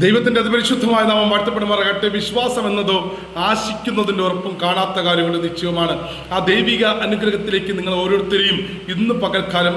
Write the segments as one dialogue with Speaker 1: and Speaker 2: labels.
Speaker 1: ദൈവത്തിന്റെ അതിപരിശുദ്ധമായ നാമം വാഴ്ത്തപ്പെടുമാറാകട്ടെ. വിശ്വാസം എന്നതോ ആശിക്കുന്നതിന്റെ ഉറപ്പും കാണാത്ത കാര്യങ്ങളുടെ നിശ്ചയമാണ് ആ ദൈവിക അനുഗ്രഹത്തിലേക്ക് നിങ്ങൾ ഓരോരുത്തരെയും ഇന്ന് പകൽക്കാലം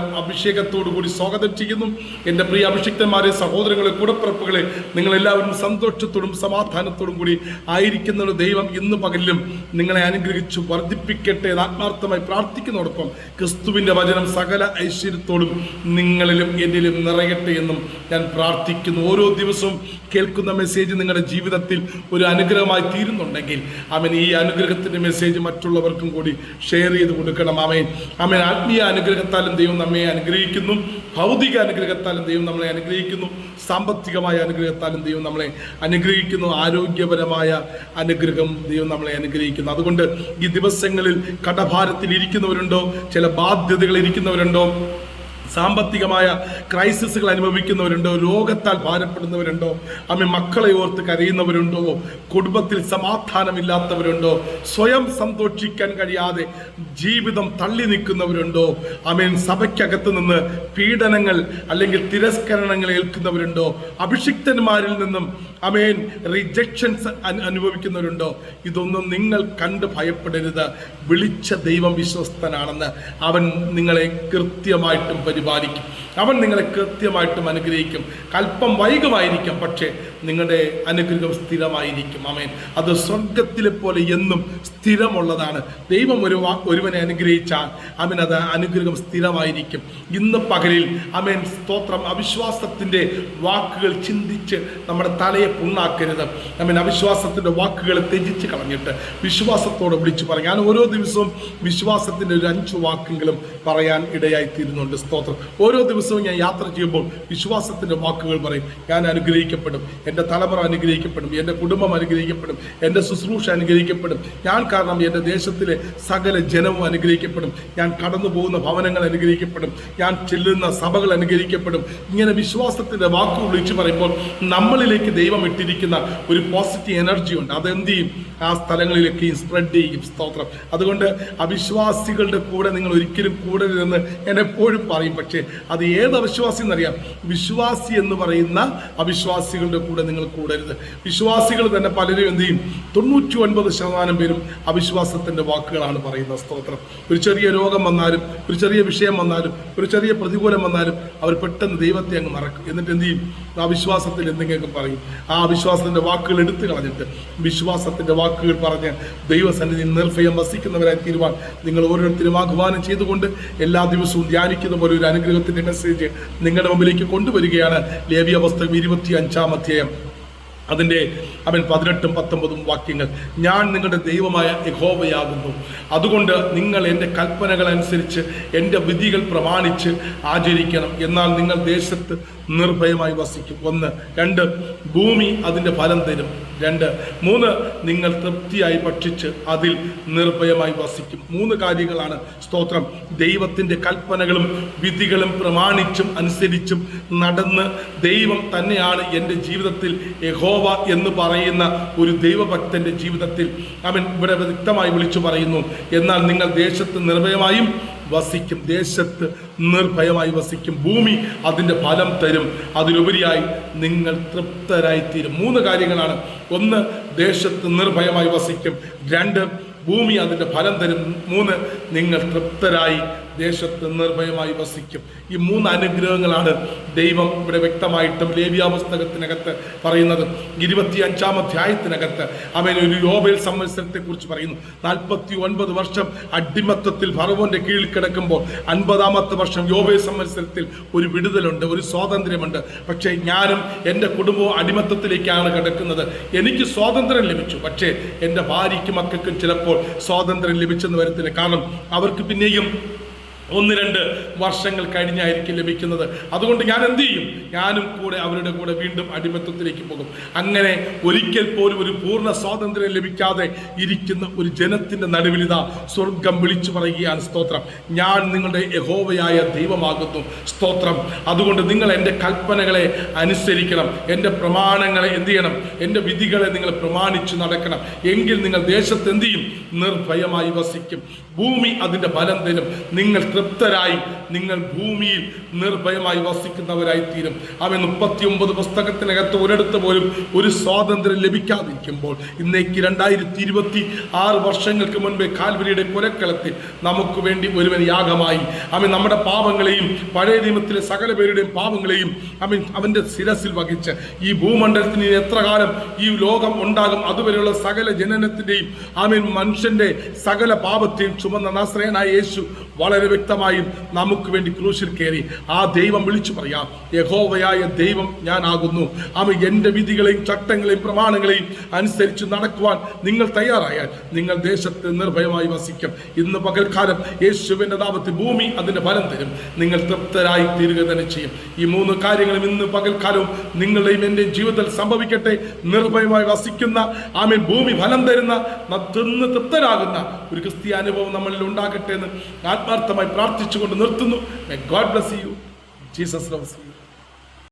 Speaker 1: കൂടി സ്വാഗതം ചെയ്യുന്നു. എന്റെ പ്രിയ അഭിഷിക്തന്മാരെ സഹോദരങ്ങളെ കൂടപ്പിറപ്പുകളെ നിങ്ങളെല്ലാവരും സന്തോഷത്തോടും സമാധാനത്തോടും കൂടി ആയിരിക്കുന്ന ദൈവം ഇന്ന് പകലിലും നിങ്ങളെ അനുഗ്രഹിച്ചു വർദ്ധിപ്പിക്കട്ടെ എന്ന് ആത്മാർത്ഥമായി പ്രാർത്ഥിക്കുന്നതോടൊപ്പം ക്രിസ്തുവിന്റെ വചനം സകല ഐശ്വര്യത്തോടും നിങ്ങളിലും എന്നിലും നിറയട്ടെ എന്നും ഞാൻ പ്രാർത്ഥിക്കുന്നു. ഓരോ ദിവസവും കേൾക്കുന്ന മെസ്സേജ് നിങ്ങളുടെ ജീവിതത്തിൽ ഒരു അനുഗ്രഹമായി തീരുന്നുണ്ടെങ്കിൽ അവൻ ഈ അനുഗ്രഹത്തിന്റെ മെസ്സേജ് മറ്റുള്ളവർക്കും കൂടി ഷെയർ ചെയ്ത് കൊടുക്കണം അവൻ അവൻ ആത്മീയ അനുഗ്രഹത്താലും ദൈവം നമ്മെ അനുഗ്രഹിക്കുന്നു. ഭൗതിക അനുഗ്രഹത്താലും ദൈവം നമ്മളെ അനുഗ്രഹിക്കുന്നു. സാമ്പത്തികമായ അനുഗ്രഹത്താലും ദൈവം നമ്മളെ അനുഗ്രഹിക്കുന്നു. ആരോഗ്യപരമായ അനുഗ്രഹം ദൈവം നമ്മളെ അനുഗ്രഹിക്കുന്നു. അതുകൊണ്ട് ഈ ദിവസങ്ങളിൽ കടഭാരത്തിൽ ഇരിക്കുന്നവരുണ്ടോ? ചില ബാധ്യതകൾ ഇരിക്കുന്നവരുണ്ടോ? സാമ്പത്തികമായ ക്രൈസിസുകൾ അനുഭവിക്കുന്നവരുണ്ടോ? രോഗത്താൽ ഭാരപ്പെടുന്നവരുണ്ടോ? അമ്മ മക്കളെ ഓർത്ത് കരയുന്നവരുണ്ടോ? കുടുംബത്തിൽ സമാധാനമില്ലാത്തവരുണ്ടോ? സ്വയം സന്തോഷിക്കാൻ കഴിയാതെ ജീവിതം തള്ളി നിൽക്കുന്നവരുണ്ടോ? അമേൻ സഭയ്ക്കകത്ത് നിന്ന് പീഡനങ്ങൾ അല്ലെങ്കിൽ തിരസ്കരണങ്ങൾ ഏൽക്കുന്നവരുണ്ടോ? അഭിഷിക്തന്മാരിൽ നിന്നും അമേൻ റിജക്ഷൻസ് അനുഭവിക്കുന്നവരുണ്ടോ? ഇതൊന്നും നിങ്ങൾ കണ്ട് ഭയപ്പെടരുത്. വിളിച്ച ദൈവം വിശ്വസ്തനാണെന്ന് അവൻ നിങ്ങളെ കൃത്യമായിട്ടും പരിപാലിക്കും അവൻ നിങ്ങളെ കൃത്യമായിട്ടും അനുഗ്രഹിക്കും. കൽപ്പം വൈകുമായിരിക്കും പക്ഷേ നിങ്ങളുടെ അനുഗ്രഹം സ്ഥിരമായിരിക്കും. അമേൻ അത് സ്വർഗത്തിലെ പോലെ എന്നും സ്ഥിരമുള്ളതാണ്. ദൈവം ഒരു ഒരുവനെ അനുഗ്രഹിച്ചാൽ അവൻ അത് അനുഗ്രഹം സ്ഥിരമായിരിക്കും. ഇന്ന് പകലിൽ അമേൻ സ്തോത്രം അവിശ്വാസത്തിന്റെ വാക്കുകൾ ചിന്തിച്ച് നമ്മുടെ തലയെ പുണ്ണാക്കരുത്. അമേൻ അവിശ്വാസത്തിന്റെ വാക്കുകൾ ത്യജിച്ച് കളഞ്ഞിട്ട് വിശ്വാസത്തോടെ വിളിച്ചു പറയും. ഞാൻ ഓരോ ദിവസവും വിശ്വാസത്തിന്റെ ഒരു അഞ്ച് വാക്കെങ്കിലും പറയാൻ ഇടയായിത്തീരുന്നുണ്ട്. സ്തോത്രം. ഓരോ ദിവസവും ഞാൻ യാത്ര ചെയ്യുമ്പോൾ വിശ്വാസത്തിന്റെ വാക്കുകൾ പറയും. ഞാൻ അനുഗ്രഹിക്കപ്പെടും. എന്റെ തലമുറ അനുഗ്രഹിക്കപ്പെടും. എന്റെ കുടുംബം അനുഗ്രഹിക്കപ്പെടും. എന്റെ ശുശ്രൂഷ അനുഗ്രഹിക്കപ്പെടും. ഞാൻ കാരണം എന്റെ ദേശത്തിലെ സകല ജനവും അനുഗ്രഹിക്കപ്പെടും. ഞാൻ കടന്നു പോകുന്ന ഭവനങ്ങൾ അനുഗ്രഹിക്കപ്പെടും. ഞാൻ ചെല്ലുന്ന സഭകൾ അനുഗ്രഹിക്കപ്പെടും. ഇങ്ങനെ വിശ്വാസത്തിന്റെ വാക്കുകൾ വിളിച്ചു പറയുമ്പോൾ നമ്മളിലേക്ക് ദൈവം ഇട്ടിരിക്കുന്ന ഒരു പോസിറ്റീവ് എനർജി ഉണ്ട്. അതെന്ത് ചെയ്യും? ആ സ്ഥലങ്ങളിലേക്ക് സ്പ്രെഡ് ചെയ്യും. സ്തോത്രം. അതുകൊണ്ട് അവിശ്വാസികളുടെ കൂടെ നിങ്ങൾ ഒരിക്കലും കൂടരുതെന്ന് ഞാൻ എപ്പോഴും പറയും. പക്ഷേ അത് ഏത് അവിശ്വാസി എന്നറിയാം? വിശ്വാസി എന്ന് പറയുന്ന അവിശ്വാസികളുടെ കൂടെ നിങ്ങൾ കൂടരുത്. വിശ്വാസികൾ തന്നെ പലരും എന്ത് ചെയ്യും? തൊണ്ണൂറ്റി ഒൻപത് ശതമാനം പേരും അവിശ്വാസത്തിന്റെ വാക്കുകളാണ് പറയുന്നത് സ്തോത്രം. ഒരു ചെറിയ രോഗം വന്നാലും ഒരു ചെറിയ വിഷയം വന്നാലും ഒരു ചെറിയ പ്രതികൂലം വന്നാലും അവർ പെട്ടെന്ന് ദൈവത്തെ അങ്ങ് മറക്കും. എന്നിട്ട് എന്ത് ചെയ്യും? ആ വിശ്വാസത്തിൽ എന്തെങ്കിലുമൊക്കെ പറയും. ആ വിശ്വാസത്തിന്റെ വാക്കുകൾ എടുത്തു കളഞ്ഞിട്ട് വിശ്വാസത്തിന്റെ വാക്കുകൾ പറഞ്ഞ് ദൈവസന്നിധി നിർഭയം വസിക്കുന്നവരായി തീരുവാൻ നിങ്ങൾ ഓരോരുത്തരും ആഹ്വാനം ചെയ്തുകൊണ്ട് എല്ലാ ദിവസവും ധ്യാനിക്കുന്ന പോലെ ഒരു അനുഗ്രഹത്തിന്റെ മെസ്സേജ് നിങ്ങളുടെ മുമ്പിലേക്ക് കൊണ്ടുവരികയാണ്. ലേവിയ പുസ്തകം ഇരുപത്തി അഞ്ചാം അധ്യായം. അതിന്റെ അവൻ പതിനെട്ടും പത്തൊമ്പതും വാക്യങ്ങൾ. ഞാൻ നിങ്ങളുടെ ദൈവമായ യഹോവയാകുന്നു. അതുകൊണ്ട് നിങ്ങൾ എന്റെ കൽപ്പനകൾ അനുസരിച്ച് എന്റെ വിധികൾ പ്രമാണിച്ച് ആചരിക്കണം. എന്നാൽ നിങ്ങൾ ദേശത്ത് നിർഭയമായി വസിക്കും. ഒന്ന്. രണ്ട്. ഭൂമി അതിന്റെ ഫലം തരും. രണ്ട്. മൂന്ന്. നിങ്ങൾ തൃപ്തിയായി ഭക്ഷിച്ച് അതിൽ നിർഭയമായി വസിക്കും. മൂന്ന് കാര്യങ്ങളാണ് സ്തോത്രം. ദൈവത്തിന്റെ കൽപ്പനകളും വിധികളും പ്രമാണിച്ചും അനുസരിച്ചും നടന്ന് ദൈവം തന്നെയാണ് എന്റെ ജീവിതത്തിൽ യഹോവ എന്ന് പറയുന്ന ഒരു ദൈവഭക്തന്റെ ജീവിതത്തിൽ അവൻ ഇവിടെ വ്യക്തമായി വിളിച്ചു പറയുന്നു എന്നാൽ നിങ്ങൾ ദേശത്ത് നിർഭയമായും വസിക്കും. ദേശത്ത് നിർഭയമായി വസിക്കും. ഭൂമി അതിന്റെ ഫലം തരും. അതിലുപരിയായി നിങ്ങൾ തൃപ്തരായിത്തീരും. മൂന്ന് കാര്യങ്ങളാണ്. ഒന്ന് ദേശത്ത് നിർഭയമായി വസിക്കും. രണ്ട് ഭൂമി അതിന്റെ ഫലം തരും. മൂന്ന് നിങ്ങൾ തൃപ്തരായി ദേശത്ത് നിർഭയമായി വസിക്കും. ഈ മൂന്ന് അനുഗ്രഹങ്ങളാണ് ദൈവം ഇവിടെ വ്യക്തമായിട്ടും ലേവ്യ പുസ്തകത്തിനകത്ത് പറയുന്നത്. ഇരുപത്തി അഞ്ചാം അധ്യായത്തിനകത്ത് അവൻ ഒരു യോബേൽ സംവത്സരത്തെ കുറിച്ച് പറയുന്നു. നാൽപ്പത്തി ഒൻപത് വർഷം അടിമത്തത്തിൽ ഫറവോന്റെ കീഴിൽ കിടക്കുമ്പോൾ അൻപതാമത്തെ വർഷം യോബേൽ സംവത്സരത്തിൽ ഒരു വിടുതലുണ്ട് ഒരു സ്വാതന്ത്ര്യമുണ്ട്. പക്ഷേ ഞാനും എന്റെ കുടുംബവും അടിമത്തത്തിലേക്കാണ് കിടക്കുന്നത്. എനിക്ക് സ്വാതന്ത്ര്യം ലഭിച്ചു. പക്ഷേ എന്റെ ഭാര്യയ്ക്കും മക്കൾക്കും ചിലപ്പോൾ സ്വാതന്ത്ര്യം ലഭിച്ചെന്ന് വരത്തില്ല. കാരണം അവർക്ക് പിന്നെയും ഒന്ന് രണ്ട് വർഷങ്ങൾ കഴിഞ്ഞായിരിക്കും ലഭിക്കുന്നത്. അതുകൊണ്ട് ഞാൻ എന്ത് ചെയ്യും? ഞാനും കൂടെ അവരുടെ കൂടെ വീണ്ടും അടിമത്തത്തിലേക്ക് പോകും. അങ്ങനെ ഒരിക്കൽ പോലും ഒരു പൂർണ സ്വാതന്ത്ര്യം ലഭിക്കാതെ ഇരിക്കുന്ന ഒരു ജനത്തിന്റെ നടുവിലിതാ സ്വർഗം വിളിച്ചു പറയുകയാണ് സ്തോത്രം. ഞാൻ നിങ്ങളുടെ യഹോവയായ ദൈവമാകുന്നു സ്തോത്രം. അതുകൊണ്ട് നിങ്ങൾ എന്റെ കൽപ്പനകളെ അനുസരിക്കണം. എന്റെ പ്രമാണങ്ങളെ എന്ത് ചെയ്യണം? എന്റെ വിധികളെ നിങ്ങൾ പ്രമാണിച്ചു നടക്കണം. എങ്കിൽ നിങ്ങൾ ദേശത്ത് എന്ത് ചെയ്യും? നിർഭയമായി വസിക്കും. ഭൂമി അതിന്റെ ഫലം തരും. നിങ്ങൾ തൃപ്തരായി നിങ്ങൾ ഭൂമിയിൽ നിർഭയമായി വസിക്കുന്നവരായി തീരും അവൻ മുപ്പത്തി ഒമ്പത് പുസ്തകത്തിനകത്ത് ഒരിടത്ത് പോലും ഒരു സ്വാതന്ത്ര്യം ലഭിക്കാതിരിക്കുമ്പോൾ ഇന്നേക്ക് രണ്ടായിരത്തി ഇരുപത്തി ആറ് വർഷങ്ങൾക്ക് മുൻപേ കാൽവരിയുടെ കൊലക്കളത്തിൽ നമുക്ക് വേണ്ടി ഒരുവൻ യാഗമായി. അവൻ നമ്മുടെ പാപങ്ങളെയും പഴയ നിയമത്തിലെ സകല പേരുടെയും പാപങ്ങളെയും അവൻ അവന്റെ ശിരസിൽ വഹിച്ച് ഈ ഭൂമണ്ഡലത്തിന് എത്ര കാലം ഈ ലോകം ഉണ്ടാകും അതുവരെയുള്ള സകല ജനനത്തിന്റെയും ആമീൻ മനുഷ്യന്റെ സകല പാപത്തെയും ചുമന്ന നാശ്രയനായ യേശു വളരെ വ്യക്തമായും നമുക്ക് വേണ്ടി ക്രൂശിൽ കയറി ആ ദൈവം വിളിച്ചു പറയാം യഹോവയായ ദൈവം ഞാനാകുന്നു. ആമ എന്റെ വിധികളെയും ചട്ടങ്ങളെയും പ്രമാണങ്ങളെയും അനുസരിച്ച് നടക്കുവാൻ നിങ്ങൾ തയ്യാറായാൽ നിങ്ങൾ ദേശത്ത് നിർഭയമായി വസിക്കും. ഇന്ന് പകൽക്കാലം യേശുവിന്റെ നാമത്തിൽ ഭൂമി അതിന്റെ ഫലം തരും. നിങ്ങൾ തൃപ്തരായി തീരുക തന്നെ ചെയ്യും. ഈ മൂന്ന് കാര്യങ്ങളും ഇന്ന് പകൽക്കാലവും നിങ്ങളുടെയും എന്റെയും ജീവിതത്തിൽ സംഭവിക്കട്ടെ. നിർഭയമായി വസിക്കുന്ന ആമീൻ ഭൂമി ഫലം തരുന്ന തൃപ്തരാകുന്ന ഒരു ക്രിസ്തീയ അനുഭവം നമ്മളിൽ ഉണ്ടാകട്ടെ എന്ന് ആത്മാർത്ഥമായി പ്രാർത്ഥിച്ചുകൊണ്ട് നിർത്തുന്നു. God bless you Jesus loves you